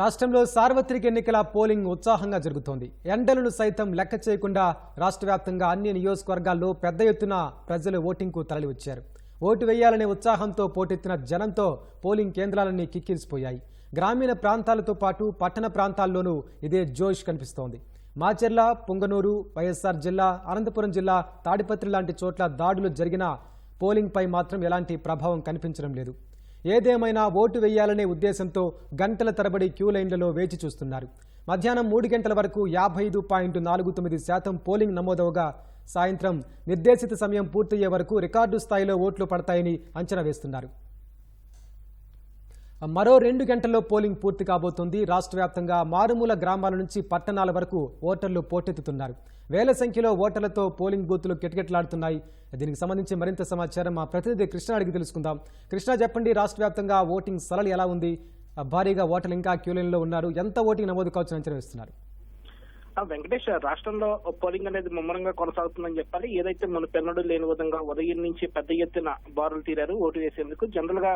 రాష్ట్రంలో సార్వత్రిక ఎన్నికల పోలింగ్ ఉత్సాహంగా జరుగుతోంది. ఎండలను సైతం లెక్క చేయకుండా రాష్ట్ర వ్యాప్తంగా అన్ని నియోజకవర్గాల్లో పెద్ద ఎత్తున ప్రజలు ఓటింగ్కు తరలివచ్చారు. ఓటు వేయాలనే ఉత్సాహంతో పోటెత్తిన జనంతో పోలింగ్ కేంద్రాలన్నీ కిక్కిరిసిపోయాయి. గ్రామీణ ప్రాంతాలతో పాటు పట్టణ ప్రాంతాల్లోనూ ఇదే జోష్ కనిపిస్తోంది. మాచెర్ల పుంగనూరు వైఎస్ఆర్ జిల్లా అనంతపురం జిల్లా తాడిపత్రి లాంటి చోట్ల దాడులు జరిగిన పోలింగ్పై మాత్రం ఎలాంటి ప్రభావం కనిపించడం లేదు. ఏదేమైనా ఓటు వేయాలనే ఉద్దేశంతో గంటల తరబడి క్యూ లైన్లలో వేచి చూస్తున్నారు. మధ్యాహ్నం మూడు గంటల వరకు యాభై ఐదు పాయింట్ నాలుగు తొమ్మిది శాతం పోలింగ్ నమోదవగా సాయంత్రం నిర్దేశిత సమయం పూర్తయ్యే వరకు రికార్డు స్థాయిలో ఓట్లు పడతాయని అంచనా వేస్తున్నారు. మరో రెండు గంటల్లో పోలింగ్ పూర్తి కాబోతోంది. రాష్ట్ర వ్యాప్తంగా మారుమూల గ్రామాల నుంచి పట్టణాల వరకు ఓటర్లు పోటెత్తుతున్నారు. వేల సంఖ్యలో ఓటర్లతో పోలింగ్ బూత్లు కిటకిటలాడుతున్నాయి. దీనికి సంబంధించి మరింత సమాచారం మా ప్రతినిధి కృష్ణ అడిగి తెలుసుకుందాం. కృష్ణ చెప్పండి రాష్ట్ర వ్యాప్తంగా ఓటింగ్ సరళి ఎలా ఉంది? భారీగా ఓటర్లు ఇంకా క్యూలైన్లో ఉన్నారు. ఎంత ఓటింగ్ నమోదు కావచ్చు అంచనా వేస్తున్నారు? వెంకటేష్ రాష్ట్రంలో పోలింగ్ అనేది ముమ్మరంగా కొనసాగుతుందని చెప్పాలి. ఏదైతే మన పెన్నడు లేని విధంగా ఉదయం నుంచి పెద్ద ఎత్తున బారులు తీరారు ఓటు వేసేందుకు. జనరల్గా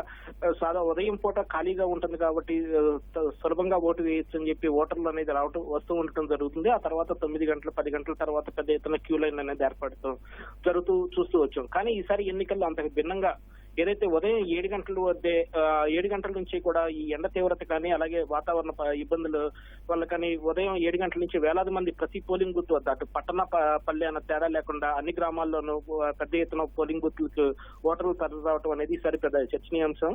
సాదా ఉదయం పూట ఖాళీగా ఉంటుంది కాబట్టి సులభంగా ఓటు వేయొచ్చు అని చెప్పి ఓటర్లు అనేది రావటం వస్తూ ఉండటం జరుగుతుంది. ఆ తర్వాత తొమ్మిది గంటలు పది గంటల తర్వాత పెద్ద ఎత్తున క్యూ లైన్ అనేది ఏర్పడటం జరుగుతూ చూస్తూ వచ్చాం. కానీ ఈసారి ఎన్నికల్లో అంతకు భిన్నంగా ఏదైతే ఉదయం ఏడు గంటల వద్దే ఏడు గంటల నుంచి కూడా ఈ ఎండ తీవ్రత కానీ అలాగే వాతావరణ ఇబ్బందులు వల్ల కానీ ఉదయం ఏడు గంటల నుంచి వేలాది మంది ప్రతి పోలింగ్ బూత్ వద్ద అటు పట్టణ పల్లె అన్న తేడా లేకుండా అన్ని గ్రామాల్లోనూ పెద్ద ఎత్తున పోలింగ్ బూత్లకు ఓటర్లు తరలి రావడం అనేది ఈసారి పెద్ద చర్చనీయాంశం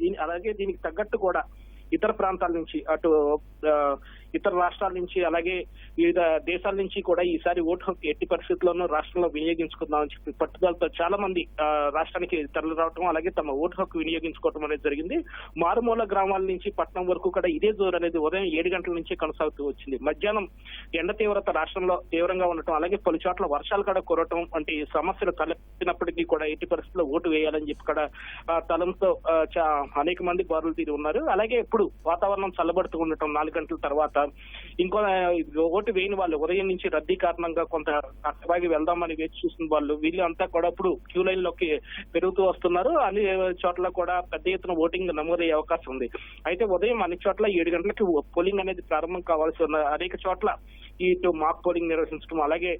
దీని అలాగే దీనికి తగ్గట్టు కూడా ఇతర ప్రాంతాల నుంచి అటు ఇతర రాష్ట్రాల నుంచి అలాగే వివిధ దేశాల నుంచి కూడా ఈసారి ఓటు హక్కు ఎట్టి పరిస్థితుల్లోనూ రాష్ట్రంలో వినియోగించుకుందామని చెప్పి పట్టుదలతో చాలా మంది రాష్ట్రానికి తరలి రావటం అలాగే తమ ఓటు హక్కు వినియోగించుకోవటం అనేది జరిగింది. మారుమూల గ్రామాల నుంచి పట్టణం వరకు కూడా ఇదే జోరు అనేది ఉదయం ఏడు గంటల నుంచి కొనసాగుతూ వచ్చింది. మధ్యాహ్నం ఎండ తీవ్రత రాష్ట్రంలో తీవ్రంగా ఉండటం అలాగే పలు చోట్ల వర్షాలు కూడా కురవటం వంటి సమస్యలు తలెత్తినప్పటికీ కూడా ఎట్టి పరిస్థితుల్లో ఓటు వేయాలని చెప్పి కూడా తలంతో చా- అనేక మంది బారులు తీరి ఉన్నారు. అలాగే ఇప్పుడు వాతావరణం చల్లబడుతూ ఉండటం నాలుగు గంటల తర్వాత ఇంకో ఓటు వేయని వాళ్ళు ఉదయం నుంచి రద్దీ కారణంగా కొంత అక్కడికి వెళ్దామని వేచి చూసిన వాళ్ళు వీళ్ళంతా కూడా ఇప్పుడు క్యూ లైన్లోకి పెరుగుతూ వస్తున్నారు. అన్ని చోట్ల కూడా పెద్ద ఎత్తున ఓటింగ్ నమోదయ్యే అవకాశం ఉంది. అయితే ఉదయం అన్ని చోట్ల ఏడు గంటలకి పోలింగ్ అనేది ప్రారంభం కావాల్సి ఉన్న అనేక చోట్ల ఇటు మాక్ పోలింగ్ నిర్వహించడం అలాగే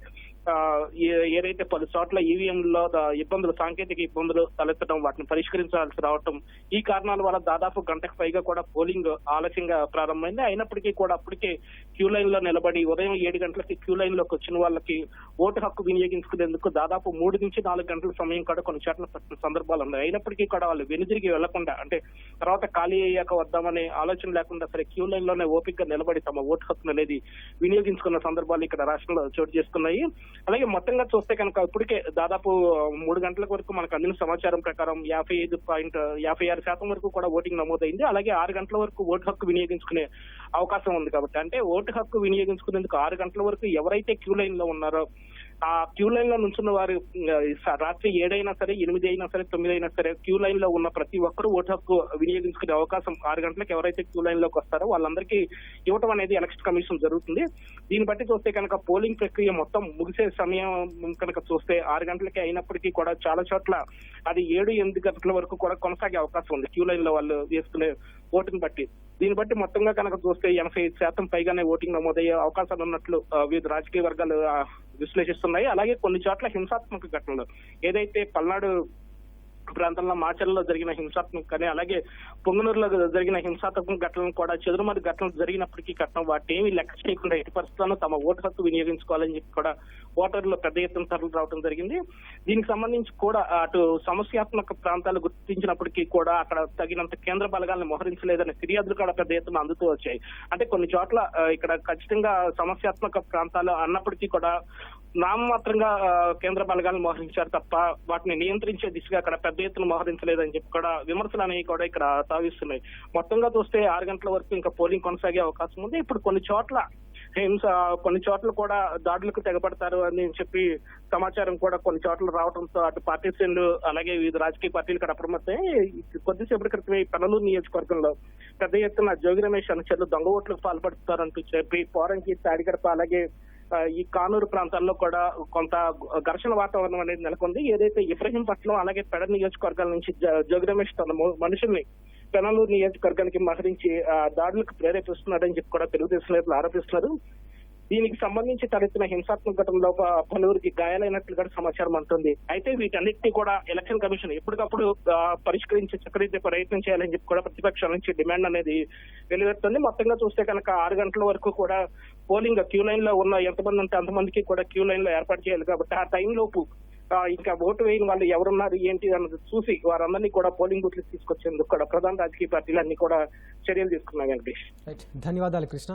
ఏదైతే పలు చోట్ల ఈవీఎం లో ఇబ్బందులు సాంకేతిక ఇబ్బందులు తలెత్తడం వాటిని పరిష్కరించాల్సి రావటం ఈ కారణాల వల్ల దాదాపు గంటకు పైగా కూడా పోలింగ్ ఆలస్యంగా ప్రారంభమైంది. అయినప్పటికీ కూడా అప్పటికే క్యూ లైన్లో నిలబడి ఉదయం ఏడు గంటలకి క్యూ లైన్లోకి వచ్చిన వాళ్ళకి ఓటు హక్కు వినియోగించుకునేందుకు దాదాపు మూడు నుంచి నాలుగు గంటల సమయం కూడా కొన్ని చోట్ల పట్టిన సందర్భాలు ఉన్నాయి. అయినప్పటికీ కూడా వాళ్ళు వెనుదిరిగి వెళ్ళకుండా అంటే తర్వాత ఖాళీ అయ్యాక వద్దామనే ఆలోచన లేకుండా సరే క్యూ లైన్లోనే ఓపిక గా నిలబడి తమ ఓటు హక్కును అనేది వినియోగించుకున్న సందర్భాలు ఇక్కడ రాష్ట్రంలో చోటు చేసుకున్నాయి. అలాగే మొత్తంగా చూస్తే కనుక ఇప్పటికే దాదాపు మూడు గంటల వరకు మనకు అందిన సమాచారం ప్రకారం యాభై ఐదు పాయింట్ యాభై ఆరు శాతం వరకు కూడా ఓటింగ్ నమోదైంది. అలాగే ఆరు గంటల వరకు ఓటు హక్కు వినియోగించుకునే అవకాశం ఉంది కాబట్టి. అంటే ఓటు హక్కు వినియోగించుకునేందుకు ఆరు గంటల వరకు ఎవరైతే క్యూ లైన్లో ఉన్నారో ఆ క్యూ లైన్లో నుంచున్న వారు రాత్రి ఏడైనా సరే ఎనిమిది అయినా సరే తొమ్మిది అయినా సరే క్యూ లైన్లో ఉన్న ప్రతి ఒక్కరూ ఓటు హక్కు వినియోగించుకునే అవకాశం ఆరు గంటలకు ఎవరైతే క్యూ లైన్లోకి వస్తారో వాళ్ళందరికీ ఇవ్వటం అనేది ఎలక్షన్ కమిషన్ జరుగుతుంది. దీన్ని బట్టి చూస్తే కనుక పోలింగ్ ప్రక్రియ మొత్తం ముగిసే సమయం కనుక చూస్తే ఆరు గంటలకే అయినప్పటికీ కూడా చాలా చోట్ల అది ఏడు ఎనిమిది గంటల వరకు కూడా కొనసాగే అవకాశం ఉంది. క్యూ లైన్లో వాళ్ళు వేసుకునే ఓటుని బట్టి. దీన్ని బట్టి మొత్తంగా కనుక చూస్తే ఎనభై ఐదు శాతం పైగానే ఓటింగ్ నమోదయ్యే అవకాశాలు ఉన్నట్లు వివిధ రాజకీయ వర్గాలు విశ్లేషిస్తున్నాయి. అలాగే కొన్ని చోట్ల హింసాత్మక ఘటనలు. ఏదైతే పల్నాడు ప్రాంతంలో మాచర్లలో జరిగిన హింసాత్మక కానీ అలాగే పొంగనూరులో జరిగిన హింసాత్మక ఘటనలు కూడా చెదురుమది ఘటనలు జరిగినప్పటికీ ఘటన వాటి ఏమీ లెక్క చేయకుండా ఎట్టి పరిస్థితుల్లో తమ ఓటు హక్కు వినియోగించుకోవాలని చెప్పి కూడా ఓటర్లు పెద్ద ఎత్తున తరలి రావడం జరిగింది. దీనికి సంబంధించి కూడా అటు సమస్యాత్మక ప్రాంతాలు గుర్తించినప్పటికీ కూడా అక్కడ తగినంత కేంద్ర బలగాలను మోహరించలేదనే ఫిర్యాదులు కూడా పెద్ద ఎత్తున అందుతూ వచ్చాయి. అంటే కొన్ని చోట్ల ఇక్కడ ఖచ్చితంగా సమస్యాత్మక ప్రాంతాలు అన్నప్పటికీ కూడా నామమాత్రంగా కేంద్ర బలగాలను మోహరించారు తప్ప వాటిని నియంత్రించే దిశగా అక్కడ పెద్ద ఎత్తున మోహరించలేదని చెప్పి కూడా విమర్శలు అనేవి కూడా ఇక్కడ తావిస్తున్నాయి మొత్తంగా చూస్తే ఆరు గంటల వరకు ఇంకా పోలింగ్ కొనసాగే అవకాశం ఉంది. ఇప్పుడు కొన్ని చోట్ల హింస కొన్ని చోట్ల కూడా దాడులకు తెగపడతారు అని చెప్పి సమాచారం కూడా కొన్ని చోట్ల రావడంతో అటు పార్టీ శ్రేణులు అలాగే వివిధ రాజకీయ పార్టీలు ఇక్కడ అప్రమత్తాయి కొద్దిసేపటి క్రితమే పెనలూరు నియోజకవర్గంలో పెద్ద ఎత్తున జోగి రమేష్ అనుచరులు దొంగ ఓట్లకు పాల్పడుతారంటూ చెప్పి పోరంకి తాడిగడప అలాగే ఈ కానూరు ప్రాంతాల్లో కూడా కొంత ఘర్షణ వాతావరణం అనేది నెలకొంది. ఏదైతే ఇబ్రహీంపట్నం అలాగే పెడ నియోజకవర్గాల నుంచి జ- తన మనుషుల్ని పెనలూరు నియోజకవర్గానికి మహరించి ఆ, దాడులకు ప్రేరేపిస్తున్నాడని చెప్పి కూడా తెలుగుదేశం నేతలు ఆరోపిస్తున్నారు. దీనికి సంబంధించి తలెత్తిన హింసాత్మక ఘటనలో పలువురికి గాయాలైనట్లు కూడా సమాచారం అంటుంది అయితే వీటన్నిటిని కూడా ఎలక్షన్ కమిషన్ ఎప్పటికప్పుడు పరిష్కరించి చక్కరిద్దే ప్రయత్నం చేయాలని చెప్పి కూడా ప్రతిపక్షాల నుంచి డిమాండ్ అనేది వెలువెత్తుంది. మొత్తంగా చూస్తే కనుక ఆరు గంటల వరకు కూడా పోలింగ్ క్యూ లైన్లో ఉన్న ఎంతమంది ఉంటే అంతమందికి కూడా క్యూ లైన్లో ఏర్పాటు చేయాలి కాబట్టి ఆ టైం లోపు ఇంకా ఓటు వేయని వాళ్ళు ఎవరున్నారు ఏంటి అన్నది చూసి వారందరినీ కూడా పోలింగ్ బూత్లు తీసుకొచ్చేందుకు కూడా ప్రధాన రాజకీయ పార్టీలు అన్ని కూడా చర్యలు తీసుకున్నాయి వెంకటేష్. ధన్యవాదాలు కృష్ణ.